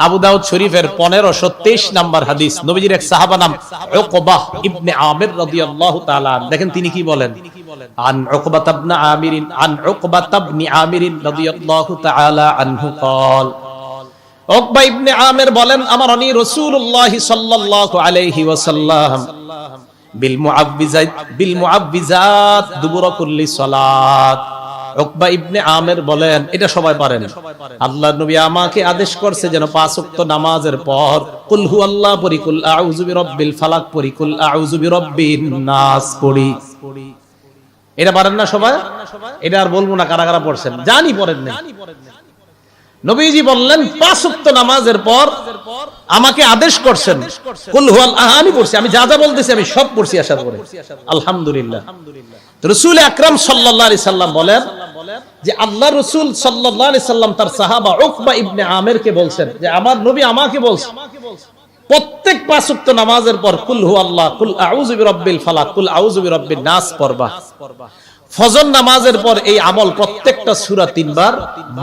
আবু দাউদ শরীফের পনেরোশো তেইশ নাম্বার হাদিস নবীজির এক সাহাবা নাম উকবাহ ইবনে আমির রাদিয়াল্লাহু তাআলা আনহু। দেখেন তিনি কি বলেন আন উকবাত ইবনে আমির আন উকবাত ইবনে আমির রাদিয়াল্লাহু তাআলা আনহু قال উকবা ইবনে আমির বলেন আমার অনি রাসূলুল্লাহ সাল্লাল্লাহু আলাইহি ওয়াসাল্লাম বিল মুআব্বিজাত বিল মুআব্বিজাত দুবুর কুল্লি সালাত কারা কারা পড়ছেন। জানি পড়েন নবীজি বললেন, পাঁচ ওয়াক্ত নামাজের পর আমাকে আদেশ করছেন, কুল আমি পড়ছি, আমি যা যা বলতেছি আমি সব পড়ছি আশা পরে আলহামদুলিল্লাহ। রসুল আকরাম আলাইহি সাল্লাম বলেন যে আল্লাহ রসুল সাল্লাম তার সাহাবা উকবা ইবনে আমেরকে বলছেন যে আমার নবী আমাকে বলছেন প্রত্যেক পাঁচ ওয়াক্ত নামাজের পর কুল হু আল্লাহ, কুল আউযু বিরাব্বিল ফালাক, কুল আউযু বিরাব্বিন নাস পড়বা। ফজর নামাজের পর এই আমল প্রত্যেকটা সূরা তিনবার,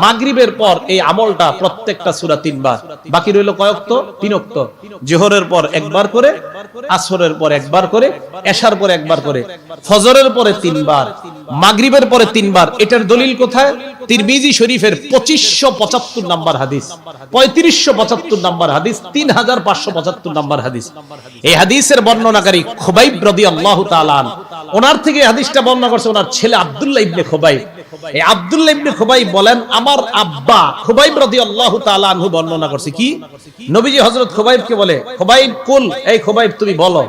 মাগরিবের পর এই আমলটা প্রত্যেকটা সূরা তিনবার। বাকি রইল কয়ক্ত তিনক্ত জোহরের পর একবার করে, আসরের পর একবার করে, এশার পর একবার করে, ফজরের পরে তিনবার। মাগরিবের পরে তিনবার। এটার দলিল কোথায়? তিরমিজি শরীফের পঁচিশশো পঁচাত্তর নাম্বার হাদিস। পঁয়ত্রিশশো পঁচাত্তর নাম্বার হাদিস তিন হাজার পাঁচশো পঁচাত্তর নাম্বার হাদিস। এই হাদিসের বর্ণনাকারী খোবাইব রদি আল্লাহ তালান ওনার থেকে হাদিসটা বর্ণনা করছে ওনার ছেলে আব্দুল্লাহ ইবনে খোবাইব। এই আব্দুল্লাহ ইবনে খোবাইব বলেন, আমার আব্বা খোবাইব রদি আল্লাহ তালানহু বর্ণনা করছে কি? নবীজি হযরত খোবাইবকে বলে, খোবাইব, কুল, এই খোবাইব তুমি বলো।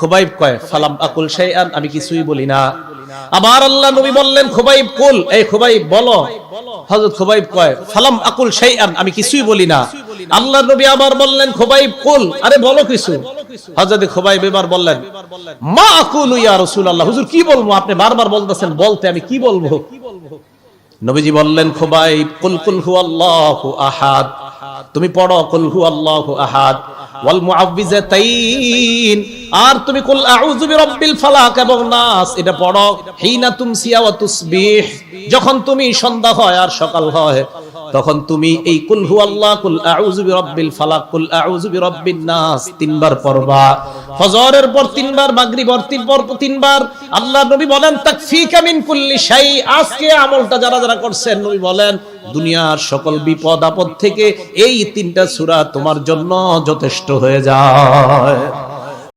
খোবাইব কয়, ফালাম আকুল শাইআন, আমি কিছুই বলি না। আমার আল্লাহ নবী বললেন, খোবাইব কুল। এই খোবাইব, বলো। হযরত খোবাইব কয়, ফালাম আকুল শাইআন আমি কিছুই বলি না। আল্লাহ নবী আবার বললেন, খোবাইব কুল আরে বলো কিছু। হযরত খোবাইব এবার বললেন, মা আকুলু ইয়া রাসূলুল্লাহ হুজুর, কি বলব? আপনি বারবার বলতেছেন, বলতে আমি কি বলব? নবীজি বললেন, খোবাইব, কুল কুল হু আল্লাহু আহাদ তুমি পড়ো, কুল হু আল্লাহু আহাদ যখন তুমি সন্ধ্যা হয় আর সকাল হয়, তখন তুমি এই কুল ফালাক, কুল নাস তিনবার পড়বা। ফজরের পর তিনবার, মাগরিবের পর তিনবার আল্লাহ নবী বলেন, তাকফিকা মিন কুল্লি শাই আজকে আমলটা যারা যারা করছেন, নবী বলেন দুনিয়ার সকল বিপদ আপদ থেকে এই তিনটা সূরা তোমার জন্য যথেষ্ট হয়ে যায়।